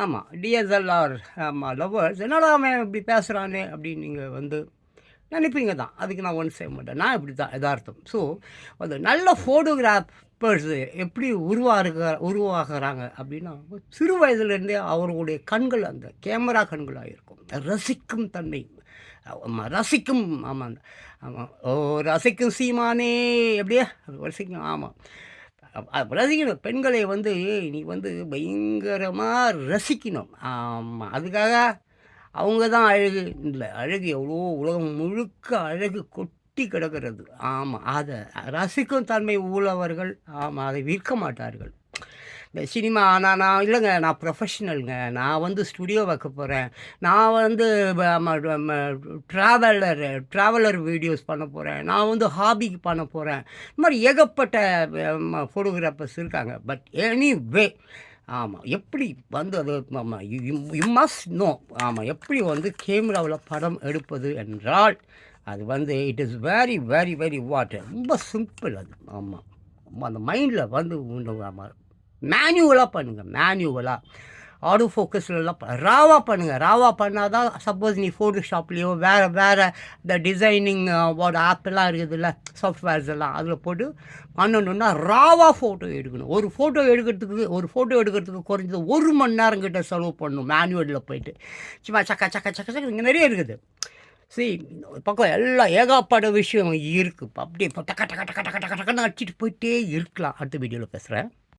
ஆமாம் டிஎஸ்எல்ஆர் ஆமாம் லவ்வர்ஸ் என்னடா அவன் இப்படி பேசுகிறானே அப்படின்னு நீங்கள் வந்து நினைப்பீங்க தான். அதுக்கு நான் ஒன்றும் செய்ய மாட்டேன். நான் இப்படி தான் யதார்த்தம். ஸோ அது நல்ல ஃபோட்டோகிராஃபர்ஸ் எப்படி உருவாக உருவாகிறாங்க அப்படின்னா சிறு வயதுலேருந்தே அவர்களுடைய கண்கள் அந்த கேமரா கண்களாக இருக்கும். ரசிக்கும் தன்மை. ஆமாம் ரசிக்கும் ஆமாம் ஆமாம் ஓ ரசிக்கும் சீமானே எப்படியா? ரசிக்கும் ஆமாம் ரசிக்கணும். பெண்களை வந்து நீ வந்து பயங்கரமாக ரசிக்கணும். ஆமாம் அதுக்காக அவங்க தான் அழகு. இல்லை அழகு எவ்வளோ உலகம் முழுக்க அழகு கொட்டி கிடக்கிறது. ஆமாம் அதை ரசிக்கும் தன்மை உள்ளவர்கள் ஆமாம் அதை விற்க மாட்டார்கள். சினிமா ஆனால் நான் இல்லைங்க நான் ப்ரொஃபஷனலுங்க நான் வந்து ஸ்டுடியோ வைக்க போகிறேன் நான் வந்து ட்ராவலர் ட்ராவலர் வீடியோஸ் பண்ண போகிறேன் நான் வந்து ஹாபிக்கு பண்ண போகிறேன் இந்த மாதிரி ஏகப்பட்ட ஃபோட்டோகிராஃபர்ஸ் இருக்காங்க. பட் எனி வே ஆமாம் எப்படி வந்து அது ஆமாம் யூ மஸ்ட் நோ ஆமாம் எப்படி வந்து கேமராவில் படம் எடுப்பது என்றால் அது வந்து it is very very very what ரொம்ப சிம்பிள் அது. ஆமாம் அந்த மைண்டில் வந்து உண்டு ஆமாம் மேனுவலாக பண்ணுங்கள் மேனுவலாக ஆடோ ஃபோக்கஸ்லலாம் ராவாக பண்ணுங்கள் ராவாக பண்ணால் தான் சப்போஸ் நீ ஃபோட்டோஷாப்லேயோ வேறு வேறு இந்த டிசைனிங் வாட் ஆப்பெல்லாம் இருக்குதுல்ல சாஃப்ட்வேர்ஸ் எல்லாம் அதில் போட்டு பண்ணணுன்னா ராவாக ஃபோட்டோ எடுக்கணும். ஒரு ஃபோட்டோ எடுக்கிறதுக்கு ஒரு ஃபோட்டோ எடுக்கிறதுக்கு குறைஞ்சது ஒரு மணி நேரம் கிட்ட செலவு பண்ணணும் மேனுவலில் போயிட்டு. சும்மா சக்க சக்க சக்க சக்க இங்கே நிறைய இருக்குது. சரி பக்கம் எல்லாம் ஏகாப்பாட விஷயம் இருக்குது அப்படியே இப்போ டக்க டக்க டக்க டக்க டக்க அடிச்சுட்டு போயிட்டே இருக்கலாம். அடுத்த வீடியோவில் பேசுகிறேன்